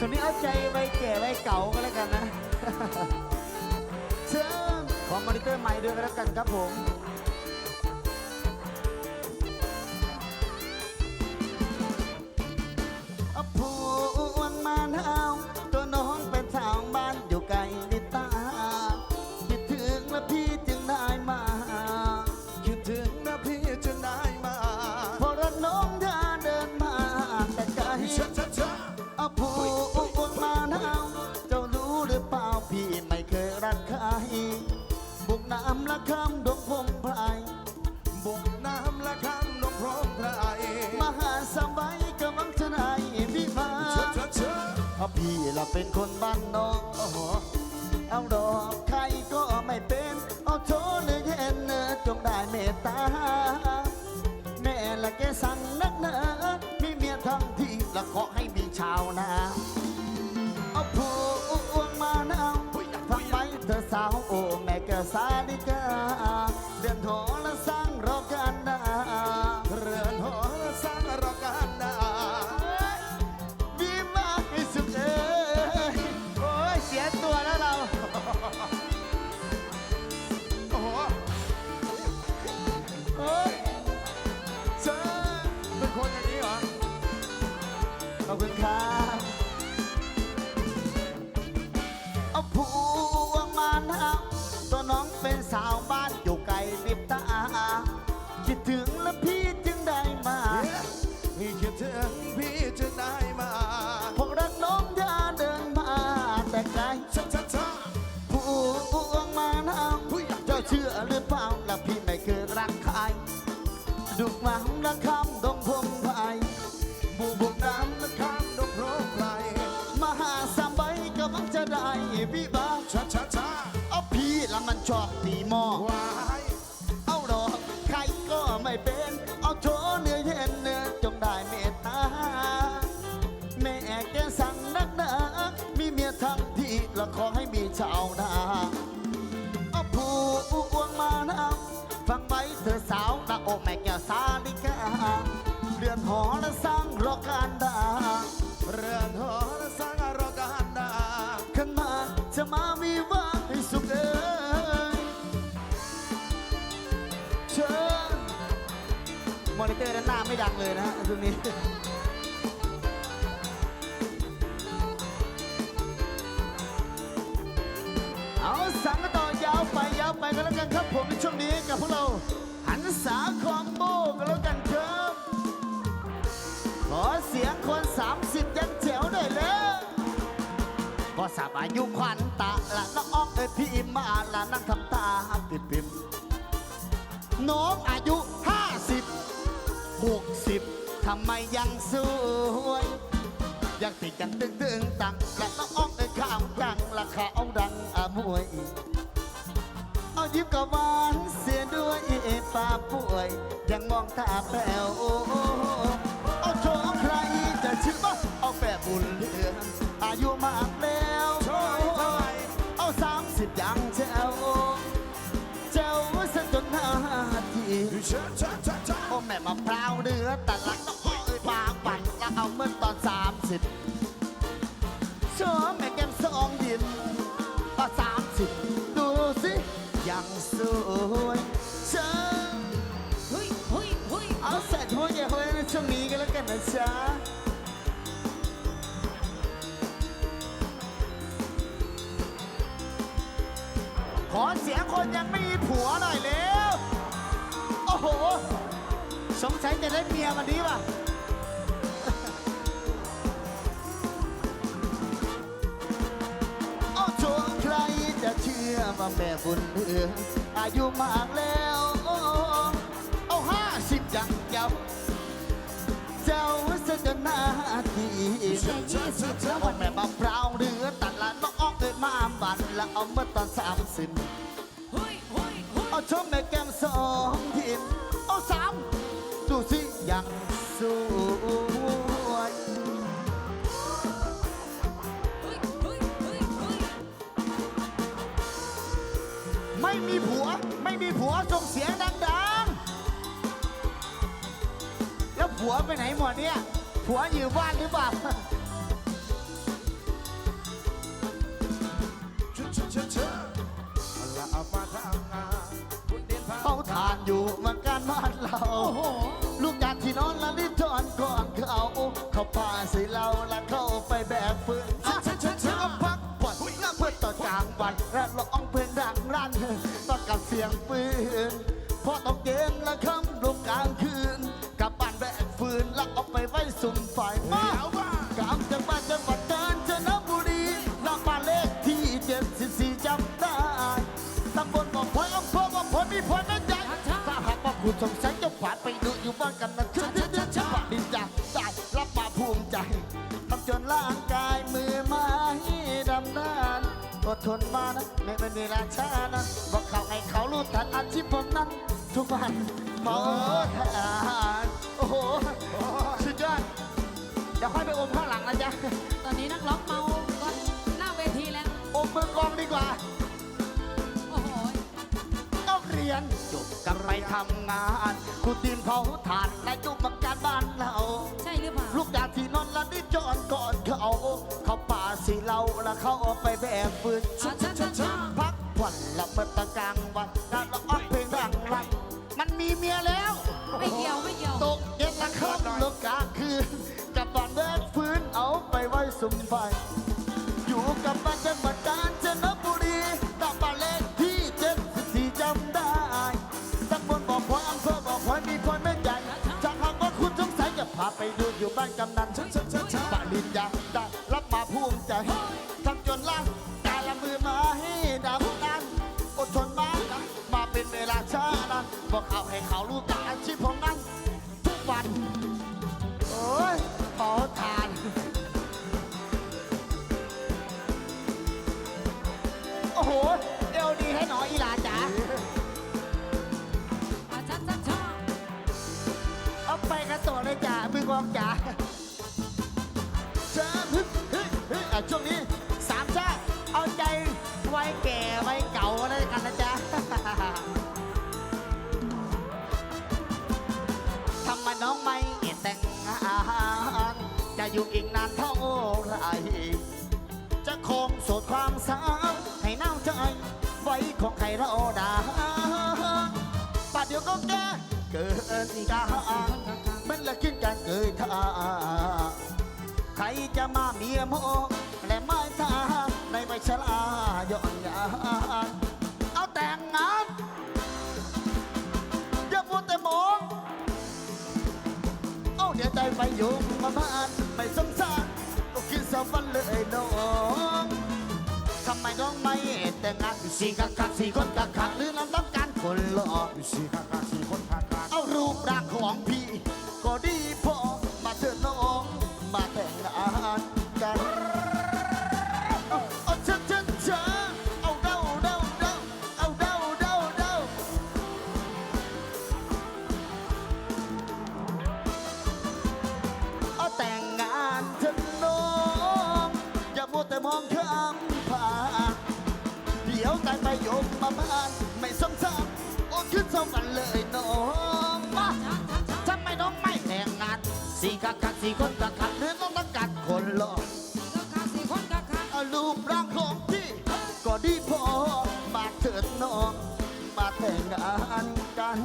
ส่วนนี้เอาใจไว้แก่ไว้เก่าก็แล้วกันนะเชิญของมอนิเตอร์ใหม่ด้วยก็แล้วกันครับผม ละคำดงพงไพรบุกน้ำละคำนกพร้อมไพรมหาสมัยกำลังจะได้วิมาช้าช้าช้าเพราะพี่เราเป็นคนบ้านนอกโอ้โหเอาดอกใครก็ไม่เป็นเอาโชว์เลยเห็นเนอจงได้เมตตา แม่ละแกสั่งนักเนอมีเมียทั้งที่ละขอให้มีชาวนาเอาผู้อ้วงมาหนาวฟังไหมเธอสาวโอ้แม่แก สาลิกา เดือนหอละสร้างรอกันนาเรือนหอละสร้างรอการนาวิมาให้สุดเอ้ยโอ้ยเสียตัวแล้วเราโอ้โหเฮ้ยเจ้าเป็นคนอย่างนี้เหรอขอบคุณครับาวบ้านอยู่ไกลลิบตา คิดถึงแล้วพี่จึงได้มาพี่คิดถึงพี่จึงได้มาพวกรักน้องอย่าเดินมาแต่ไกลช้าช้าช้าผัวมานะเจ้าเชื่อหรือเปล่าล่ะพี่ไม่เคยรักใครดุกหวังละคำ อ้แม่แก้วสาลิกาเรือนหอและสร้างรอการดาเรือนหอสร้างรอการนาขึ้นมาจะมาวิวาให้สุขเอ้ยเชิญมอนิเตอร์ด้านหน้าไม่ดังเลยนะฮะตรงนี้เอาสังกันต่อยาวไปยาวไปกันแล้วกันครับผมในช่วงนี้กับพวกเรา หันษาคอมโบกันแล้วกันครับขอเสียงคน 30 ยันแจ๋วหน่อยแล้วก็สาบอายุขวัญตาละน้องอ้องเอ้ยพี่มาละนั่งทำตาปิดปิมน้องอายุ 50 60ทำไมยังสวยยังติดกันตึงตึงตังละน้องอ้องเอ้ยข้ามจังละขาเอาดังอามวยเอายิ้มกับหวานเสียด้ ยาป่วย ยังมองตาแป๋วเอาโชว์ใครจะชื่อว่าเอาแปะบุญเหลืองอายุมากแล้วช่วยเท่าไหร่เอาสามสิบยังเจ้าเจ้าสะจนห้าทีช้าช้าช้าช้าโอ้แม่มะพร้าวเนื้อแต่ละต้องอ้อยปากปั่นแล้วเอาเมื่อตอนสามสิบ ช่วงนี้กันแล้วกันนะจ๊ะขอเสียงคนยังไม่มีผัวหน่อยเร็ว โอ้โห สงสัยจะได้เมียวันนี้ว่ะเอาโชว์ใครจะเชื่อว่าแม่บุญเรืองอายุมากแล้ว เจ้าเสจนหน้าทีช้าช้าช้าช้าเอาแม่มาพร้าเรือตัดละน้องออกเอ้ยมาบันแล้วเอาเมื่อตอนสามสิบเอาชมแม่แก้มสองทีมเอาสามดูสิยังสวยเฮ้ยเฮ้ยเฮ้ยเฮ้ยไม่มีผัว ไม่มีผัวส่งเสียงดัง ผัวไปไหนหมดเนี่ย ผัวอยู่บ้านหรือเปล่าเขาทานอยู่มือกันบ้านเราลูกยานที่นอนแล้วรีดจอนก่อนเขา เขาพาใส่เราแล้วเข้าไปแบกฟืนชุดชุดชุดชุดพักผ่อนน้ำเพื่อต่อกลางวันและร้องเพลงดังรั่นต่อกับเสียงปืนพอต้องเย็นละคำลูกกลางคืนานแบกฟืนแล้วเอาไปไว้สุ่มไฟมาเอาว่ากำจังหวัดจังหวัดกาญจนบุรีนอกบ้านเลขที่74จำได้ตำบลบ่อพลอยอำเภอบ่อพลอยมีพลอยแม่ใหญ่ถ้าหากว่าคุณสงสัยจะผ่านไปดูอยู่บ้านกันนะชื่อชื่อชื่อชื่อว่าดินจากได้รับมาภูมิใจทำจนร่างกายมือไม้ดำนานอดทนมานะไม่เป็นเวลาช้านะบอกเขาให้เขารู้ทันอาชีพผมนั้นทุกวันหมอทหาร โอ้โห สุดยอด เดี๋ยวค่อยไปอมข้างหลังนะจ๊ะ ตอนนี้นักร้องเมาก็หน้าเวทีแล้ว อมมือกลองดีกว่า โอ้โห ต้องเรียนจบกันไปทำงานกูตีนเผาถ่านและจุบังการบ้านเรา ใช่หรือเปล่า ลูกดาที่นอนและได้จอนก่อนเขาเขาป่าสีเราแล้วเขาเอาไปแบกฟืนชะชะชะชะพักผ่อนหลับเมื่อตะกลางวันแล้วเราอ้อนเพลงดังรันมันมีเมียแล้ว ไม่เกี่ยวไม่เกี่ยว ตกเย็ นละค่ำลงกลางคืนกับบ้านแบกฟื้นเอาไปไว้สุมไฟอยู่กับบ้านจังหวัดกาญจนบุรีตามบ้านเลขที่เจ็ดสี่จำได้ตำบลบ่อพลอยอำเภอบ่อพลอยมีพลอยไม่ใหญ่จากหากว่าคุณสงสัยจะพาไปดูอยู่บ้านกำนันชัชัชัชัปริญญาได้รับมาภูมิใจทำจนล่างกาละมือมาให้ดำนั้นอดทนมานะมาเป็นเวลาช้านั้นบอกเขาให้เขารู้จักอาชีพของ องจ๋าจ้าฮึเฮ้ยเฮ้ยอะช่วงนี้สามชาเอาใจไว้แก่ไว้เก่าอะไรกันนะจ๊ะทำไมน้องไม่แต่งงานจะอยู่อีกนานเท่าไรจะคงโสดความสาวให้น้าใจไว้ของใครเราดาปัดเดี๋ยวก็แก้เกินกามั จะมาเมียโมและไม่ทาในไม่ชลาย้อนยานเอาแต่งงานอย่ามัวแต่มองเอาเดี๋ยวใจไปยุ่งมาบ้านไม่สงสารก็คิดสวรรค์เลยน้องทำไมน้องไม่แต่งงานสี่กักกักสี่คนกักกักหรือเราต้องการคนหล่อสี่ข้างข้างสี่คนข้างข้างเอารูปร่างของพี่ มองผ่าเดี๋ยวตายไปโยมมาบ้านไม่สมสารโอ้ขึ้นสวรรค์เลยน้องมาชะชะชะทำไมน้องไม่แต่งงานสี่กักกักสี่คนกักกักหรือต้องต้องการคนหลอก็ขาสี่คนก็ขาเอารูปร่างของพี่ ก็ดีพอมาเถิดน้อง มาแต่งงานกัน